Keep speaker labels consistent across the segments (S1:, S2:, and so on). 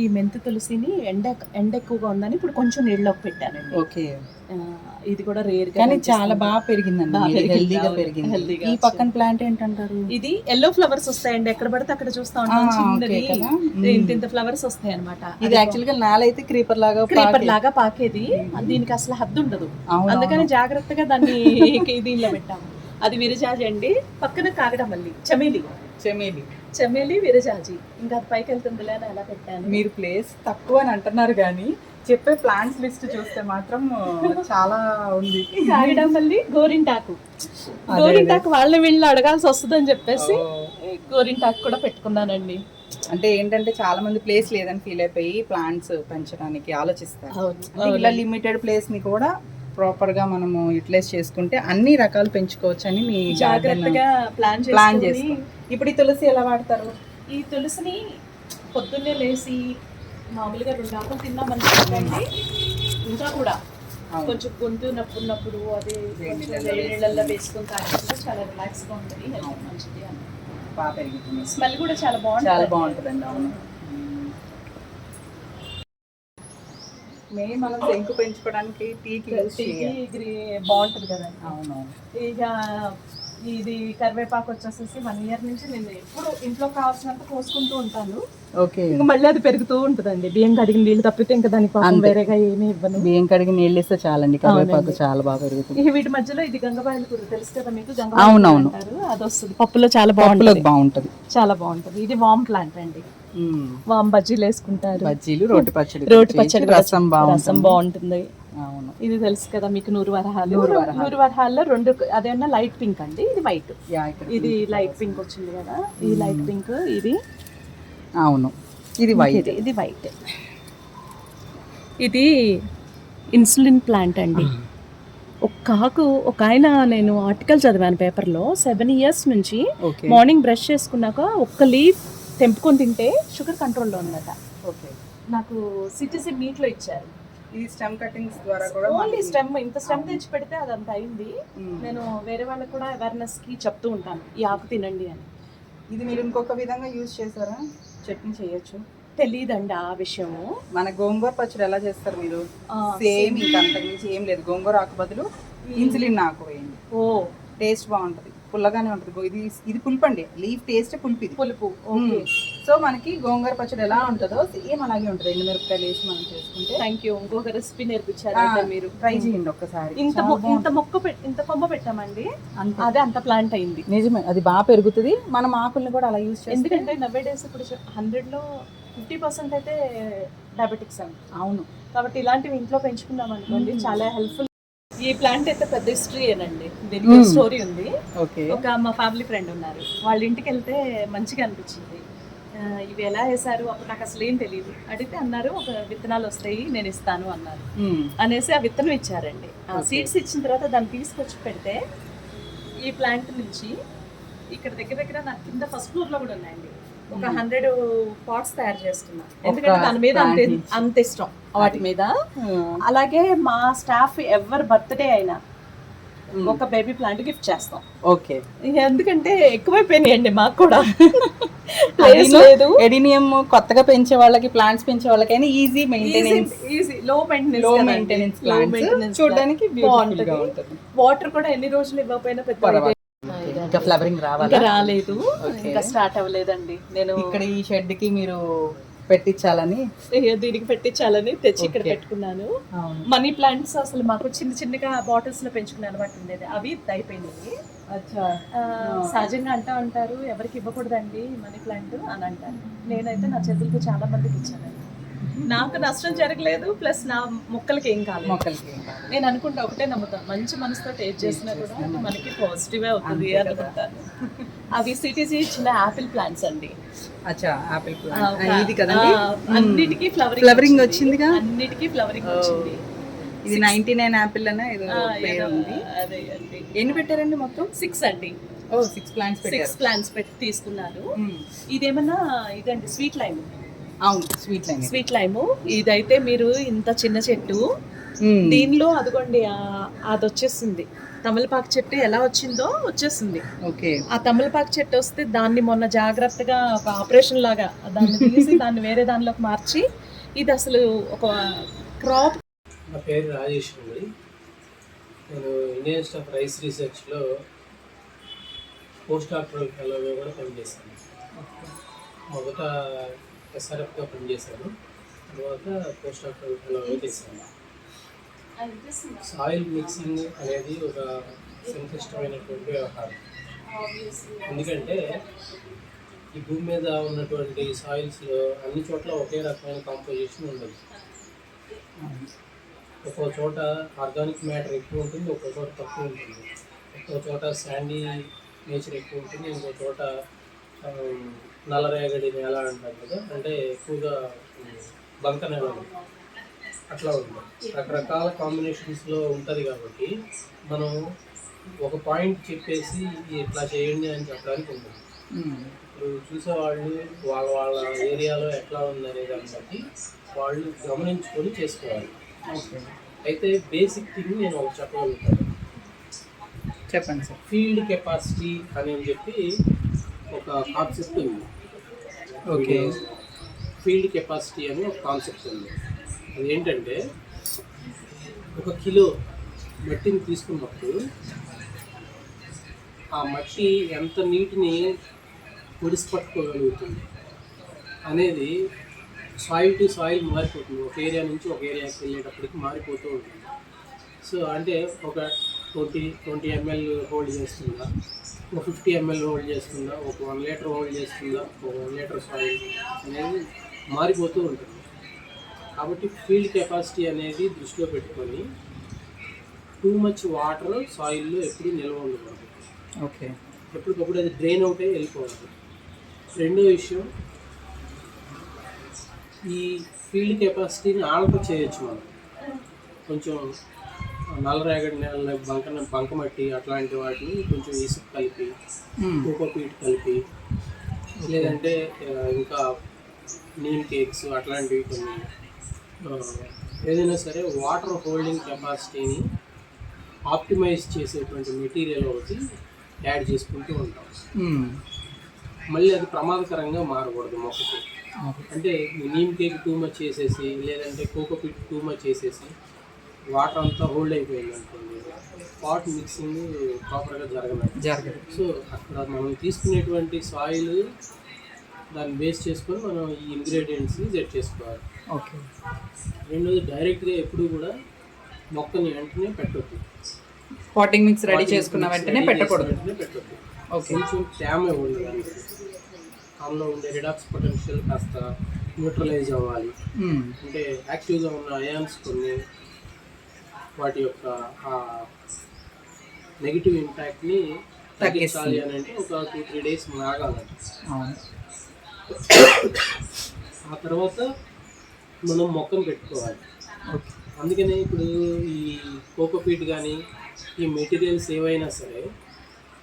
S1: ఈ మెంతి తులసిని ఎండ ఎండ ఎక్కువగా ఉందని ఇప్పుడు కొంచెం నీళ్ళలోకి పెట్టానండి.
S2: ఓకే.
S1: ఇది కూడా రేర్
S2: కానీ చాలా బాగా పెరిగిందండి హెల్దీగా పెరిగింది. ఈ పక్కన ప్లాంట్ ఏంటంటారు?
S1: ఇది ఎల్లో ఫ్లవర్స్ వస్తాయండి. ఎక్కడ పడితే అక్కడ చూస్తా ఉంటాం? ఇంత ఇంత ఫ్లవర్స్ వస్తాయి అనమాట
S2: ఇది యాక్చువల్గా నాల అయితే క్రీపర్ లాగా
S1: క్రీపర్ లాగా పాకేది. దీనికి అసలు హద్దు ఉండదు. అందుకని జాగ్రత్తగా దాన్ని దీనిలో పెట్టాము. అది విరజాజి అండి. పక్కన కాగడమల్లి చమేలి.
S2: చెమేలి.
S1: చమేలి విరజాజి. ఇంకా అది పైకి వెళ్తుందిలే అని అలా పెట్టాను.
S2: మీరు ప్లేస్ తక్కువ అని అంటున్నారు కానీ చెప్పే ప్లాంట్స్ లిస్ట్ చూస్తే మాత్రం చాలా ఉంది.
S1: కాగడమల్లి గోరింటాకు. గోరింటాకు వాళ్ళ వీళ్ళు అడగాల్సి వస్తుందని చెప్పేసి గోరింటాకు కూడా పెట్టుకున్నానండి.
S2: అంటే ఏంటంటే చాలా మంది ప్లేస్ లేదని ఫీల్ అయిపోయి ప్లాంట్స్ పెంచడానికి ఆలోచిస్తారు. లిమిటెడ్ ప్లేస్ని కూడా ప్రాపర్గా మనము యూటిలైజ్ చేసుకుంటే అన్ని రకాలు పెంచుకోవచ్చు అని మీ
S1: జాగ్రత్తగా ప్లాన్
S2: ప్లాన్ చేసుకో ఇప్పుడు ఈ తులసి ఎలా వాడతారు?
S1: ఈ తులసిని పొద్దున్నే లేచి మామూలుగా రెండు ఆకులు తిన్నామనుకోండి ఇంకా కూడా. కొంచెం గొంతు నొప్పి ఉన్నప్పుడు అది నీళ్ళల్లో వేసుకొని తాగితే చాలా రిలాక్స్గా ఉంటుంది హెల్త్ మంచిది అని. స్మెల్ కూడా చాలా బాగుంటుంది.
S2: చాలా బాగుంటుందండి అవును. మెయిన్ మనం శంకు పెంచుకోవడానికి టీకి
S1: టీకి బాగుంటుంది కదండి.
S2: అవును
S1: ఇక ఇది కరివేపాకు వచ్చేసేసి వన్ ఇయర్ నుంచి నేను ఎప్పుడు ఇంట్లో కావాల్సినంత కోసుకుంటూ ఉంటాను.
S2: ఓకే.
S1: ఇంకా మళ్ళీ అది పెరుగుతూ ఉంటుందండి. బియ్యం కడిగిన నీళ్ళు తప్పితే ఇంకా దానికి పాపం వేరేగా ఏమీ ఇవ్వను.
S2: బియ్యం కడిగి నీళ్ళు ఇస్తే చాలండి. కరివేపాకు చాలా బాగా పెరుగుతుంది.
S1: వీటి మధ్యలో ఇది గంగబాయల కూర తెలుసు కదా మీకు?
S2: అవునవును.
S1: అది వస్తుంది. పప్పులో చాలా బాగుంటుంది.
S2: బాగుంటుంది.
S1: చాలా బాగుంటుంది. ఇది వామ్ ప్లాంట్ అండి. వామ్ బజ్జీలు వేసుకుంటారు.
S2: బజ్జీలు రోటి పచ్చడి
S1: రోటి పచ్చడి కూడా
S2: రసం బాగుంటుంది.
S1: రసం బాగుంటుంది.
S2: అవును.
S1: ఇది తెలుసు కదా మీకు నూరు వరహాలు.
S2: నూరు వరహాలు.
S1: నూరు వరహాల్లో రెండు అదేమన్నా లైట్ పింక్ అండి. ఇది వైట్. ఇది లైట్ పింక్ వచ్చింది కదా. ఈ లైట్ పింక్ ఇది
S2: అవును. ఇది వైట్.
S1: ఇది వైట్. ఇది ఇన్సులిన్ ప్లాంట్ అండి. ఒక ఆకు ఒక ఆయన నేను ఆర్టికల్ చదివాను పేపర్లో. సెవెన్ ఇయర్స్ నుంచి మార్నింగ్ బ్రష్ చేసుకున్నాక ఒక్క లీఫ్ తెంపుకొని తింటే షుగర్ కంట్రోల్లో ఉందట.
S2: ఓకే.
S1: నాకు సిటిజన్ మీట్లో ఇచ్చారు.
S2: ఇది స్టెమ్ కటింగ్స్ ద్వారా కూడా
S1: ఓన్లీ స్టెమ్ ఇంత స్టెమ్ తెచ్చి పెడితే అదంత అయింది. నేను వేరే వాళ్ళకి కూడా అవేర్నెస్కి చెప్తూ ఉంటాను ఈ ఆకు తినండి అని.
S2: ఇది మీరు ఇంకొక విధంగా యూజ్ చేశారా? చట్నీ చేయొచ్చు.
S1: తెలియదండి ఆ విషయము.
S2: మన గోంగూర పచ్చడి ఎలా చేస్తారు మీరు? సేమ్ ఇంకా అంతకుమించి ఏం లేదు. గోంగూర ఆకు బదులు ఇన్సులిన్ ఆకు వేయండి.
S1: ఓ.
S2: టేస్ట్ బాగుంటుంది. పుల్లగానే ఉంటుంది. ఇది ఇది పులుపు అండి. లీఫ్ టేస్ట్ పులుపు ఇది.
S1: పులుపు. ఓకే.
S2: సో మనకి గోంగూర పచ్చడి ఎలా ఉంటుందో సేమ్ అలాగే ఉంటుంది. ఎండు మిరపకాయలు వేసి మనం చేసుకుంటే.
S1: థ్యాంక్ యూ ఇంకొక రెసిపీ నేర్పించారు మీరు.
S2: ట్రై చేయండి ఒక్కసారి.
S1: ఇంత ఇంత. మొక్క ఇంత కొమ్మ పెట్టామండి. అదే అంత ప్లాంట్ అయింది.
S2: నిజమే అది బాగా పెరుగుతుంది. మనం ఆకుల్ని కూడా అలా యూజ్ చేస్తే
S1: ఎందుకంటే నవ్వే డేస్ ఇప్పుడు హండ్రెడ్లో ఫిఫ్టీ పర్సెంట్ అయితే డయాబెటిక్స్ అండి.
S2: అవును.
S1: కాబట్టి ఇలాంటివి ఇంట్లో పెంచుకున్నాం అనుకోండి
S2: మ్మ్.
S1: చాలా హెల్ప్ఫుల్ ఈ ప్లాంట్ అయితే పెద్ద హిస్టరీ ఏనండి. దీనికి. స్టోరీ ఉంది.
S2: ఓకే
S1: ఒక మా ఫ్యామిలీ ఫ్రెండ్ ఉన్నారు. వాళ్ళ ఇంటికి వెళ్తే మంచిగా అనిపించింది. ఇవి ఎలా వేశారు? అప్పుడు నాకు అసలు ఏం తెలియదు అడిగితే అన్నారు ఒక విత్తనాలు వస్తాయి నేను ఇస్తాను అన్నారు. అనేసి ఆ విత్తనం ఇచ్చారండి. ఆ. సీడ్స్ ఇచ్చిన తర్వాత దాన్ని తీసుకొచ్చి పెడితే ఈ ప్లాంట్ నుంచి ఇక్కడ దగ్గర దగ్గర నాకు కింద ఫస్ట్ ఫ్లోర్లో కూడా ఉన్నాయండి. ఒక. హండ్రెడ్ పాట్స్ తయారు చేసుకున్నా ఎందుకంటే దాని మీద అంత. అంత ఇష్టం. వాటి మీద. అలాగే మా స్టాఫ్ ఎవరి బర్త్డే అయినా ఒక బేబీ ప్లాంట్ గిఫ్ట్ చేస్తాం.
S2: ఓకే
S1: ఎందుకంటే ఎక్కువైపోయినాయండి మాకు కూడా. ప్లేస్ లేదు.
S2: ఎడినియం కొత్తగా పెంచే వాళ్ళకి ప్లాంట్స్ పెంచే వాళ్ళకైనా ఈజీ మెయింటెనెన్స్
S1: ఈజీ లో
S2: మెయింటెనెన్స్లో మెయింటెనెన్స్ ప్లాంట్స్ చూడడానికి ఉంటుంది.
S1: వాటర్ కూడా ఎన్ని రోజులు ఇవ్వకపోయినా పెద్ద.
S2: ఇంకా ఫ్లవరింగ్ రావాలా?
S1: రాలేదు. ఇంకా స్టార్ట్ అవ్వలేదండి. నేను
S2: ఇక్కడ ఈ షెడ్కి మీరు పెట్టించాలని.
S1: దీనికి పెట్టించాలని తెచ్చి ఇక్కడ. పెట్టుకున్నాను. మనీ ప్లాంట్స్ అసలు మాకు చిన్న చిన్నగా బాటిల్స్లో పెంచుకునే అలవాటు ఉండేది. అవి అయిపోయినాయి. సహజంగా అంటా అంటారు ఎవరికి ఇవ్వకూడదండి మనీ ప్లాంట్ అని అంటారు. నేనైతే నా చేతులతో చాలా మందికి ఇచ్చానండి నాకు నష్టం జరగలేదు ప్లస్ నా మొక్కలకి ఏం కాలేదు.
S2: మొక్కలకి కాదు.
S1: నేను అనుకుంటా ఒకటే నమ్ముతాను మంచి మనసుతో టేస్ట్ చేసినా కూడా మనకి పాజిటివ్ అవుతుంది
S2: కదా.
S1: అనుకుంటాను అవి సిటీసీ ఇచ్చిన యాపిల్ ప్లాంట్స్ అండి.
S2: అచ్చా ఆపిల్ ప్లాంట్. ఇది కదండి?
S1: అన్నిటికీ ఫ్లవరింగ్
S2: Flowering వచ్చిందిగా?
S1: అన్నిటికీ ఫ్లవరింగ్. వచ్చింది.
S2: ఇది నైన్టీ నైన్ ఆపిల్ అనే ఏదో పేరు ఉంది. ఎన్ని పెట్టారండి మొత్తం?
S1: సిక్స్ అండి.
S2: ఓ సిక్స్ ప్లాంట్స్
S1: సిక్స్ ప్లాంట్స్ పెట్టి తీసుకున్నాను. ఇదేమన్నా ఇదండి స్వీట్ లైమ్
S2: అవును స్వీట్ లైన్
S1: స్వీట్ లైమ్ ఇదైతే మీరు ఇంత చిన్న చెట్టు దీనిలో అదిగోండి అది వచ్చేసింది తమలపాకు చెట్టు ఎలా వచ్చిందో వచ్చేసింది
S2: ఓకే.
S1: ఆ తమలపాకు చెట్టు వస్తే దాన్ని మొన్న జాగ్రత్తగా ఒక ఆపరేషన్ లాగా దాన్ని తీసి దాన్ని వేరే దానిలోకి మార్చి ఇది అసలు ఒక క్రాప్.
S3: నా పేరు రాజేష్ అండి. నేను ఇండియన్ ఇన్స్టిట్యూట్ ఆఫ్ రైస్ రీసెర్చ్లో పోస్ట్ డాక్టరల్ ఫెలోగా కూడా పనిచేశాను. మొదట ఎస్ఆర్ఎఫ్గా పనిచేశాను. తర్వాత పోస్ట్ డాక్టరల్ ఫెలోగా చేశాను. సాయిల్ మిక్సింగ్ అనేది ఒక సంక్లిష్టమైనటువంటి వ్యవహారం ఎందుకంటే ఈ భూమి మీద ఉన్నటువంటి సాయిల్స్లో అన్ని చోట్ల ఒకే రకమైన కాంపోజిషన్ ఉండదు. ఒక్కో చోట ఆర్గానిక్ మ్యాటర్ ఎక్కువ ఉంటుంది ఒక్కో చోట తక్కువ ఉంటుంది. ఒక్కో చోట శాండీ నేచర్ ఎక్కువ ఉంటుంది ఇంకో చోట నల్లరేగడి నేల అంటారు కదా అంటే ఎక్కువగా బంక నేల ఉంటుంది. అట్లా ఉంటుంది రకరకాల కాంబినేషన్స్లో ఉంటుంది కాబట్టి మనం ఒక పాయింట్ చెప్పేసి ఇట్లా చేయండి అని చెప్పడానికి ఉంటుంది ఇప్పుడు చూసేవాళ్ళు వాళ్ళ వాళ్ళ ఏరియాలో ఎట్లా ఉందనే దాన్ని బట్టి వాళ్ళు గమనించుకొని చేసుకోవాలి. అయితే బేసిక్ థింగ్ నేను ఒకటి చెప్పగలుగుతాను.
S2: చెప్పండి సార్.
S3: ఫీల్డ్ కెపాసిటీ అని చెప్పి ఒక కాన్సెప్ట్ ఉంది.
S2: ఓకే.
S3: ఫీల్డ్ కెపాసిటీ అని ఒక కాన్సెప్ట్ ఉంది. అది ఏంటంటే ఒక కిలో మట్టిని తీసుకున్నప్పుడు ఆ మట్టి ఎంత నీటిని పొడిసి పట్టుకోగలుగుతుంది అనేది సాయిల్ టు సాయిల్ మారిపోతుంది. ఒక ఏరియా నుంచి ఒక ఏరియాకి వెళ్ళేటప్పటికి మారిపోతూ ఉంటుంది. సో అంటే ఒక ట్వంటీ ట్వంటీ ఎంఎల్ హోల్డ్ చేస్తుందా ఒక ఫిఫ్టీ ఎంఎల్ హోల్డ్ చేస్తుందా ఒక వన్ లీటర్ హోల్డ్ చేస్తుందా ఒక వన్ లీటర్ సాయిల్ అనేది మారిపోతూ ఉంటుంది. కాబట్టి ఫీల్డ్ కెపాసిటీ అనేది దృష్టిలో పెట్టుకొని టూ మచ్ వాటర్ సాయిల్లో ఎప్పుడు నిల్వ ఉండకూడదు.
S2: ఓకే.
S3: ఎప్పటికప్పుడు అది డ్రైన్ అవుతే వెళ్ళిపోవాలి. రెండో విషయం ఈ ఫీల్డ్ కెపాసిటీని ఆల్టర్ చేయొచ్చు మనం. కొంచెం నల్లరేగడి నేల బంక బంకమట్టి అట్లాంటి వాటిని కొంచెం ఇసుక కలిపి కోకోపీట్ కలిపి లేదంటే ఇంకా నీమ్ కేక్స్ అట్లాంటివి కొన్ని ఏదైనా సరే వాటర్ హోల్డింగ్ కెపాసిటీని ఆప్టిమైజ్ చేసేటువంటి మెటీరియల్ ఒకటి యాడ్ చేసుకుంటూ ఉంటాం. మళ్ళీ అది ప్రమాదకరంగా మారకూడదు మొక్కకి. అంటే నీమ్ కేక్ టూ మచ్ చేసేసి లేదంటే కోకోపీట్ టూ మచ్ చేసేసి వాటర్ అంతా హోల్డ్ అయిపోయింది అనుకోండి పాట్ మిక్సింగ్ ప్రాపర్గా జరగలేదు
S2: జరగదు.
S3: సో అక్కడ మనం తీసుకునేటువంటి సాయిల్ దాన్ని బేస్ చేసుకొని మనం ఈ ఇంగ్రీడియంట్స్ సెట్ చేసుకోవాలి.
S2: ఓకే.
S3: రెండోది డైరెక్ట్గా ఎప్పుడు కూడా మొక్కని వెంటనే పెట్టొద్దు.
S2: పాటింగ్ మిక్స్ రెడీ చేసుకున్న వెంటనే పెట్టకూడదు.
S3: పెట్టొద్దు.
S2: ఓకే.
S3: కొంచెం తేమ ఇవ్వండి దానిలో ఉండే రిడాక్స్ పొటెన్షియల్ కాస్త న్యూట్రలైజ్ అవ్వాలి. అంటే యాక్టివ్గా ఉన్న అయాన్స్ కొన్ని వాటి యొక్క ఆ నెగిటివ్ ఇంపాక్ట్ని తగ్గించాలి అని అంటే ఒక టూ త్రీ డేస్ ఆగాలండి ఆ తర్వాత మనం మొక్కను పెట్టుకోవాలి.
S2: ఓకే.
S3: అందుకనే ఇప్పుడు ఈ కోకోపీట్ కానీ ఈ మెటీరియల్స్ ఏవైనా సరే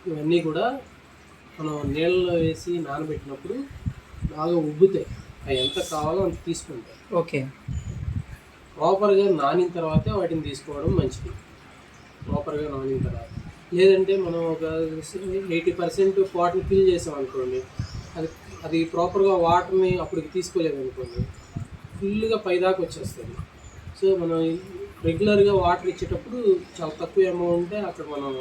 S3: ఇవన్నీ కూడా మనం నీళ్ళలో వేసి నానబెట్టినప్పుడు బాగా ఉబ్బుతాయి. అవి ఎంత కావాలో అంత తీసుకుంటాయి.
S2: ఓకే.
S3: ప్రాపర్గా నానిన తర్వాతే వాటిని తీసుకోవడం మంచిది. ప్రాపర్గా నానిన తర్వాత. లేదంటే మనం ఒక ఎయిటీ పర్సెంట్ వాటర్ని ఫిల్ చేసాం అనుకోండి అది అది ప్రాపర్గా వాటర్ని అప్పటికి తీసుకోలేదు అనుకోండి ఫుల్గా పైదాకా వచ్చేస్తుంది. సో మనం రెగ్యులర్గా వాటర్ ఇచ్చేటప్పుడు చాలా తక్కువ అమౌంటే అక్కడ మనం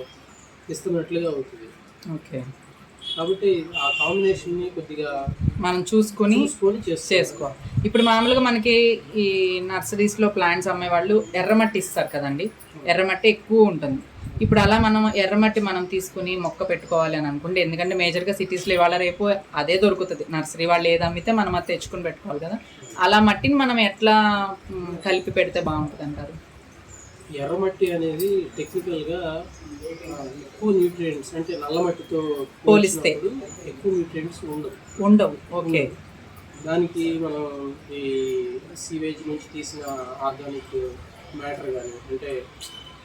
S3: ఇస్తున్నట్లుగా అవుతుంది.
S2: ఓకే.
S3: కాబట్టి ఆ కాంబినేషన్ని కొద్దిగా
S2: మనం చూసుకొని
S3: చూసుకొని
S2: చేసుకోవాలి. ఇప్పుడు మామూలుగా మనకి ఈ నర్సరీస్లో ప్లాంట్స్ అమ్మే వాళ్ళు ఎర్రమట్టి ఇస్తారు కదండి. ఎర్రమట్టి ఎక్కువ ఉంటుంది. ఇప్పుడు అలా మనం ఎర్రమట్టి మనం తీసుకుని మొక్క పెట్టుకోవాలి అని అనుకుంటే ఎందుకంటే మేజర్గా సిటీస్లో ఇవాళ రేపు అదే దొరుకుతుంది. నర్సరీ వాళ్ళు ఏది అమ్మితే మనం అది తెచ్చుకొని పెట్టుకోవాలి కదా. అలా మట్టిని మనం ఎట్లా కలిపి పెడితే బాగుంటుంది అంటారు
S3: ఎర్రమట్టి అనేది టెక్నికల్గా ఎక్కువ న్యూట్రియంట్స్ అంటే నల్ల మట్టితో
S2: పోలిస్తే.
S3: ఎక్కువ న్యూట్రియంట్స్ ఉండవు.
S2: ఉండవు ఓకే.
S3: దానికి మనం ఈ సీవేజ్ నుంచి తీసిన ఆర్గానిక్ మ్యాటర్ కానీ అంటే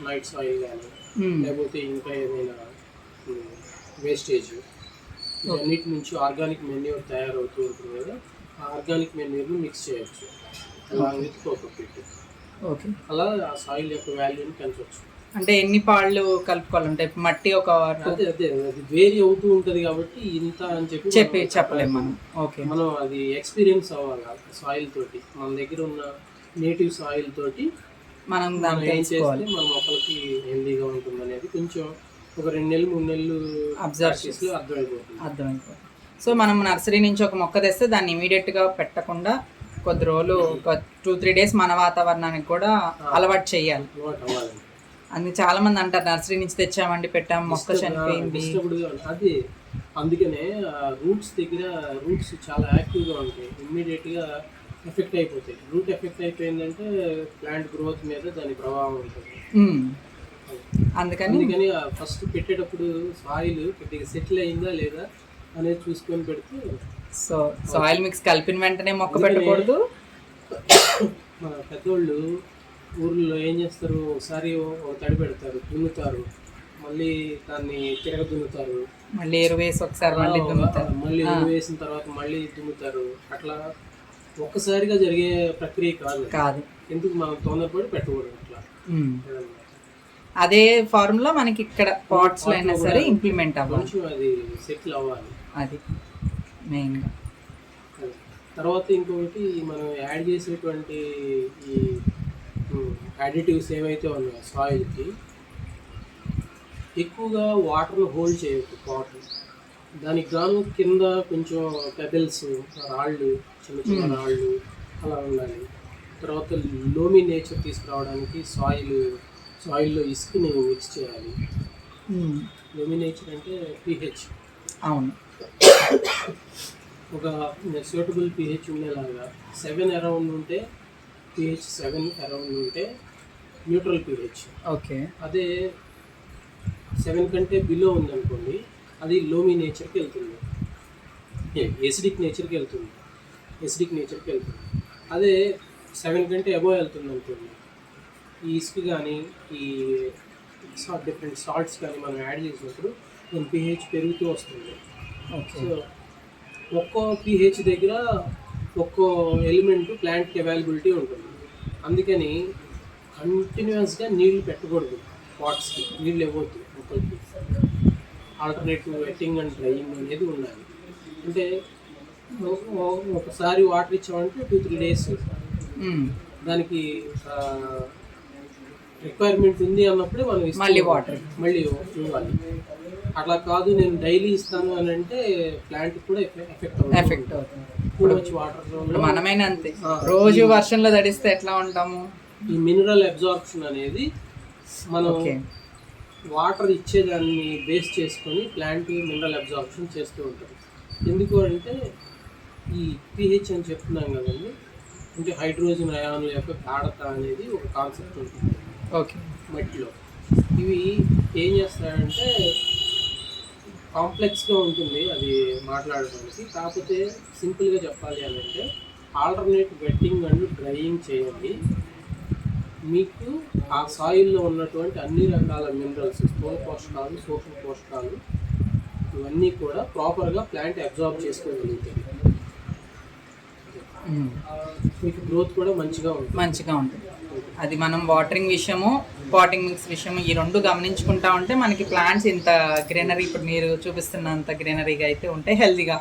S3: నైట్ సాయిల్ కానీ లేకపోతే ఇంకా ఏదైనా వేస్టేజ్ అన్నిటి నుంచి ఆర్గానిక్ మెన్యూర్ తయారవుతూ ఉంటుంది కదా. ఆర్గానిక్ మెన్యూర్ని మిక్స్ చేయొచ్చు. Along with cocopeat
S2: okay.
S3: అలా ఆ సాయిల్ యొక్క వాల్యూని పెంచవచ్చు
S2: అంటే ఎన్ని పాళ్ళు కలుపుకోవాలంటే మట్టి ఒక
S3: అదే అదే అది వేరి అవుతూ ఉంటది కాబట్టి ఇంత అని చెప్పి
S2: చెప్పి చెప్పలేము మనం. ఓకే.
S3: మనం అది ఎక్స్పీరియన్స్ అవ్వాలి సాయిల్ తోటి. మన దగ్గర ఉన్న నేటివ్ సాయిల్ తోటి
S2: మనం దాన్ని
S3: ఏం చేస్తే మన మొక్కలకి హెల్దీగా ఉంటుంది అనేది కొంచెం ఒక రెండు నెలలు మూడు నెలలు practice లో అర్థమైపోతుంది.
S2: అర్థమైపోతుంది. సో మనం నర్సరీ నుంచి ఒక మొక్క తెస్తే దాన్ని ఇమీడియట్గా పెట్టకుండా కొద్ది రోజులు ఒక టూ త్రీ డేస్ మన వాతావరణానికి కూడా అలవాటు చేయాలి. అది చాలా మంది అంటారు నర్సరీ నుంచి తెచ్చామండి పెట్టాం మొక్క చనిపోయింది.
S3: అది అందుకనే రూట్స్ దగ్గర రూట్స్ చాలా యాక్టివ్గా ఉంటాయి. ఇమ్మీడియట్గా ఎఫెక్ట్ అయిపోతాయి. రూట్ ఎఫెక్ట్ అయిపోయిందంటే ప్లాంట్ గ్రోత్ మీద దాని ప్రభావం ఉంటుంది.
S2: అందుకని
S3: అందుకని ఫస్ట్ పెట్టేటప్పుడు సాయిల్ కొద్దిగా సెటిల్ అయిందా లేదా అనేది చూసుకొని పెడితే
S2: సో సాయిల్ మిక్స్ కలిపిన వెంటనే మొక్క పెట్టకూడదు.
S3: మన పెద్దోళ్ళు ఊర్లో ఏం చేస్తారు? ఒకసారి ఒక తడి పెడతారు దున్నుతారు. మళ్ళీ దాన్ని తిరగ దున్నుతారు.
S2: మళ్ళీ ఎరువు వేసి ఒకసారి మళ్ళీ దున్నుతారు.
S3: మళ్ళీ ఎరువు వేసిన తర్వాత మళ్ళీ దున్నుతారు. అట్లా ఒక్కసారిగా జరిగే ప్రక్రియ కాదు.
S2: కాదు.
S3: ఎందుకు మనం తొందరపడి పెట్టకూడదు అట్లా.
S2: అదే ఫార్ములా మనకి ఇక్కడ పాట్స్లో అయినా సరే ఇంప్లిమెంట్ అవ్వాలి.
S3: కొంచెం అది సెటిల్ అవ్వాలి.
S2: అది మెయిన్గా.
S3: తర్వాత ఇంకొకటి మనం యాడ్ చేసేటువంటి ఈ అడిటివ్స్ ఏవైతే ఉన్నాయో సాయిల్కి ఎక్కువగా వాటర్ను హోల్డ్ చేయొద్దు పాట్ దానికి గాను కింద కొంచెం పెబెల్స్ రాళ్ళు చిన్న చిన్న రాళ్ళు అలా ఉండాలి. తర్వాత లోమి నేచర్ తీసుకురావడానికి సాయిల్ సాయిల్లో ఇసుకని మిక్స్ చేయాలి. లోమి నేచర్ అంటే పిహెచ్.
S2: అవును.
S3: ఒక సూటబుల్ పిహెచ్ ఉండేలాగా సెవెన్ అరౌండ్ ఉంటే పిహెచ్ సెవెన్ అరౌండ్ ఉంటే న్యూట్రల్ పిహెచ్.
S2: ఓకే.
S3: అదే సెవెన్ కంటే బిలో ఉందనుకోండి అది లోమీ నేచర్కి వెళ్తుంది. ఎసిడిక్ నేచర్కి వెళ్తుంది. ఎసిడిక్ నేచర్కి వెళ్తుంది. అదే సెవెన్ కంటే అబోవ్ వెళ్తుంది అనుకోండి ఈ ఇసుక కానీ ఈ డిఫరెంట్ సాల్ట్స్ కానీ మనం యాడ్ చేసినప్పుడు దాని పిహెచ్ పెరుగుతూ వస్తుంది. సో ఒక్కో పిహెచ్ దగ్గర ఒక్కో ఎలిమెంట్ ప్లాంట్కి అవైలబిలిటీ ఉంటుంది. అందుకని కంటిన్యూస్గా నీళ్ళు పెట్టకూడదు పాట్స్కి. నీళ్ళు ఇవ్వద్దు మొక్కలకి. ఆల్టర్నేటివ్ వెట్టింగ్ అండ్ డ్రైయింగ్ అనేది ఉండాలి. అంటే ఒకసారి వాటర్ ఇచ్చామంటే టూ త్రీ డేస్. దానికి రిక్వైర్మెంట్ ఉంది అన్నప్పుడే మనం
S2: మళ్ళీ. వాటర్
S3: మళ్ళీ ఇవ్వాలి. అట్లా కాదు నేను డైలీ ఇస్తాను అని అంటే ప్లాంట్ కూడా ఎఫెక్ట్ అవుతుంది
S2: ఎఫెక్ట్ అవుతుంది.
S3: వచ్చి వాటర్
S2: మనమైనా అంతే. రోజు వర్షంలో తడిస్తే ఎట్లా ఉంటాము?
S3: ఈ మినరల్ అబ్జార్ప్షన్ అనేది మనం వాటర్ ఇచ్చేదాన్ని బేస్ చేసుకొని ప్లాంట్ మినరల్ అబ్జార్ప్షన్ చేస్తూ ఉంటుంది ఎందుకు అంటే ఈ పిహెచ్ అని చెప్తున్నాం కదండి అంటే హైడ్రోజన్ అయాన్ల యొక్క గాఢత అనేది ఒక కాన్సెప్ట్ ఉంటుంది.
S2: ఓకే.
S3: మట్టిలో. ఇవి ఏం చేస్తాయంటే కాంప్లెక్స్గా ఉంటుంది అది మాట్లాడడానికి. కాకపోతే సింపుల్గా చెప్పాలి అని అంటే ఆల్టర్నేట్ వెట్టింగ్ అండ్ డ్రైయింగ్ చేయండి. మీకు ఆ సాయిల్లో ఉన్నటువంటి అన్ని రకాల మినరల్స్ స్థూల పోషకాలు సూక్ష్మ పోషకాలు ఇవన్నీ కూడా ప్రాపర్గా ప్లాంట్ అబ్జార్బ్ చేసుకోగలుగుతుంది. మీకు గ్రోత్ కూడా మంచిగా ఉంటుంది.
S2: మంచిగా ఉంటుంది. అది మనం వాటరింగ్ విషయము పాటింగ్ మిక్స్ విషయం ఈ రెండు గమనించుకుంటా ఉంటే మనకి ప్లాంట్స్ ఇంత గ్రీనరీ ఇప్పుడు మీరు చూపిస్తున్నంత గ్రీనరీగా అయితే ఉంటాయి హెల్తీగా